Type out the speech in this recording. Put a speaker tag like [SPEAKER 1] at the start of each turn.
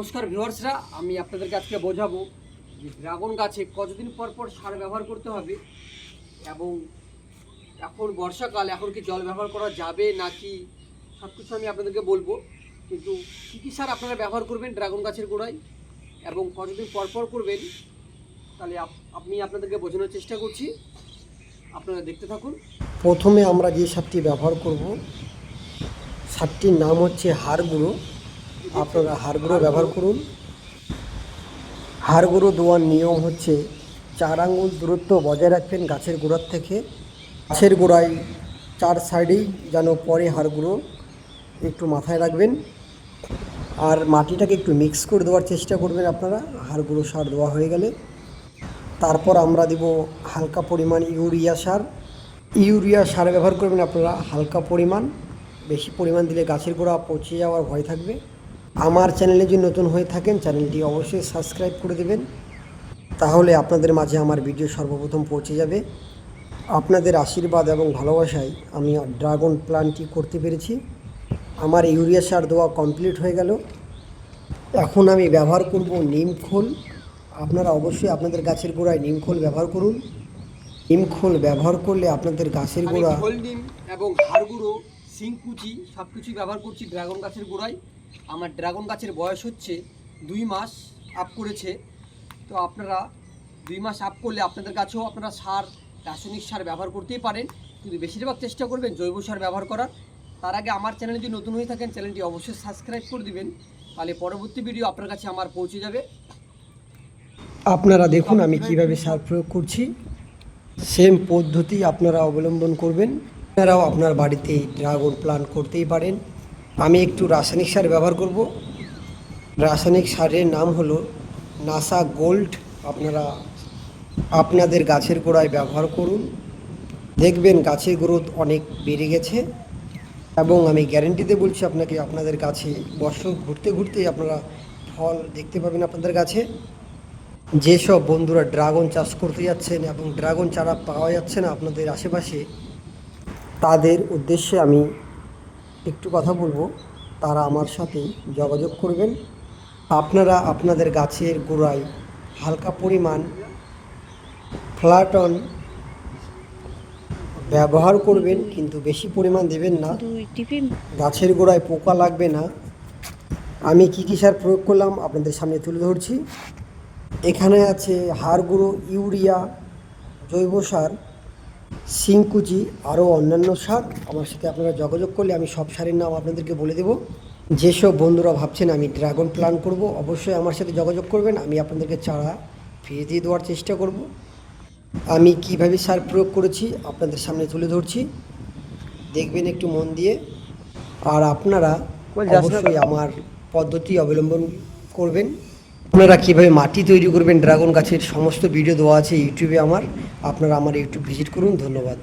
[SPEAKER 1] নমস্কার ভিউয়ার্সরা, আমি আপনাদেরকে আজকে বোঝাবো যে ড্রাগন গাছে কতদিন পর পর সার ব্যবহার করতে হবে এবং এখন বর্ষাকাল, এখন কি জল ব্যবহার করা যাবে নাকি সব কিছু আমি আপনাদেরকে বলব। কিন্তু কী কী সার আপনারা ব্যবহার করবেন ড্রাগন গাছের গোড়ায় এবং কতদিন পর পর করবেন, তাহলে আমি আপনাদেরকে বোঝানোর চেষ্টা করছি। আপনারা দেখতে থাকুন।
[SPEAKER 2] প্রথমে আমরা যে সারটি ব্যবহার করব, সারটির নাম হচ্ছে হাড় গুঁড়ো আপনারা হাড়গুঁড়ো ব্যবহার করুন। হাড়গুঁড়ো দেওয়ার নিয়ম হচ্ছে চার আঙ্গুল দূরত্ব বজায় রাখবেন গাছের গোড়ার থেকে। গাছের গোড়ায় চার সাইডেই যেন পরে হাড়গুঁড়ো একটু মাথায় রাখবেন। আর মাটিটাকে একটু মিক্স করে দেওয়ার চেষ্টা করবেন আপনারা। হাড়গুঁড়ো সার দেওয়া হয়ে গেলে। তারপর আমরা দিব হালকা পরিমাণ ইউরিয়া সার। ইউরিয়া সার ব্যবহার করবেন আপনারা হালকা পরিমাণ। বেশি পরিমাণ দিলে গাছের গোড়া পচে যাওয়ার ভয় থাকবে। আমার চ্যানেলে যদি নতুন হয়ে থাকেন চ্যানেলটি অবশ্যই সাবস্ক্রাইব করে দেবেন। তাহলে আপনাদের মাঝে আমার ভিডিও সর্বপ্রথম পৌঁছে যাবে। আপনাদের আশীর্বাদ এবং ভালোবাসায় আমি ড্রাগন প্ল্যানটি করতে পেরেছি। আমার ইউরিয়া সার দেওয়া কমপ্লিট হয়ে গেল। এখন আমি ব্যবহার করব নিম খোল। আপনারা অবশ্যই আপনাদের গাছের গোড়ায় নিম খোল ব্যবহার করুন। নিম খোল ব্যবহার করলে আপনাদের গাছের গোড়া
[SPEAKER 1] এবং হাড়গুঁড়ো সিংকুচি সব কিছুই ব্যবহার করছি ড্রাগন গাছের গোড়ায়। আমার ড্রাগন গাছের বয়স হচ্ছে দুই মাস আপ করেছে। তো আপনারা দুই মাস আপ করলে আপনাদের কাছেও আপনারা সার, রাসায়নিক সার ব্যবহার করতেই পারেন। কিন্তু বেশিরভাগ চেষ্টা করবেন জৈব সার ব্যবহার করার। তার আগে আমার চ্যানেলে যদি নতুন হয়ে থাকেন চ্যানেলটি অবশ্যই সাবস্ক্রাইব করে দিবেন। তাহলে পরবর্তী ভিডিও আপনার কাছে আমার পৌঁছে যাবে।
[SPEAKER 2] আপনারা দেখুন আমি কীভাবে সার প্রয়োগ করছি। সেম পদ্ধতি আপনারা অবলম্বন করবেন। আপনারাও আপনার বাড়িতে ড্রাগন প্লান্ট করতেই পারেন। আমি একটু রাসায়নিক সার ব্যবহার করব। রাসায়নিক সারের নাম হলো নাসা গোল্ড আপনারা আপনাদের গাছের গোড়ায় ব্যবহার করুন। দেখবেন গাছের গ্রোথ অনেক বেড়ে গেছে এবং আমি গ্যারেন্টিতে বলছি আপনাকে, আপনাদের গাছে বছর ঘুরতে ঘুরতেই আপনারা ফল দেখতে পাবেন আপনাদের গাছে। যেসব বন্ধুরা ড্রাগন চাষ করতে যাচ্ছেন এবং ড্রাগন চারা পাওয়া যাচ্ছে না আপনাদের আশেপাশে, তাদের উদ্দেশ্যে আমি একটু কথা বলব। তারা আমার সাথে যোগাযোগ করবেন। আপনারা আপনাদের গাছের গোড়ায় হালকা পরিমাণ ফ্ল্যাটন ব্যবহার করবেন কিন্তু বেশি পরিমাণ দেবেন না। গাছের গোড়ায় পোকা লাগবে না। আমি কী কী সার প্রয়োগ করলাম আপনাদের সামনে তুলে ধরছি। এখানে আছে হাড় গুঁড়ো ইউরিয়া জৈব সার সিংকুচি আরও অন্যান্য সার। আমার সাথে আপনারা যোগাযোগ করলে আমি সব সারের নাম আপনাদেরকে বলে দেব। যেসব বন্ধুরা ভাবছেন আমি ড্রাগন প্ল্যান করব অবশ্যই আমার সাথে যোগাযোগ করবেন। আমি আপনাদেরকে চারা ফিরে দিয়ে দেওয়ার চেষ্টা করব। আমি কীভাবে সার প্রয়োগ করেছি আপনাদের সামনে তুলে ধরছি। দেখবেন একটু মন দিয়ে। আর আপনারা অবশ্যই আমার পদ্ধতি অবলম্বন করবেন। আপনারা কীভাবে মাটি তৈরি করবেন? ড্রাগন গাছের সমস্ত ভিডিও দেওয়া আছে ইউটিউবে আমার। আপনারা আমার ইউটিউব ভিজিট করুন। ধন্যবাদ।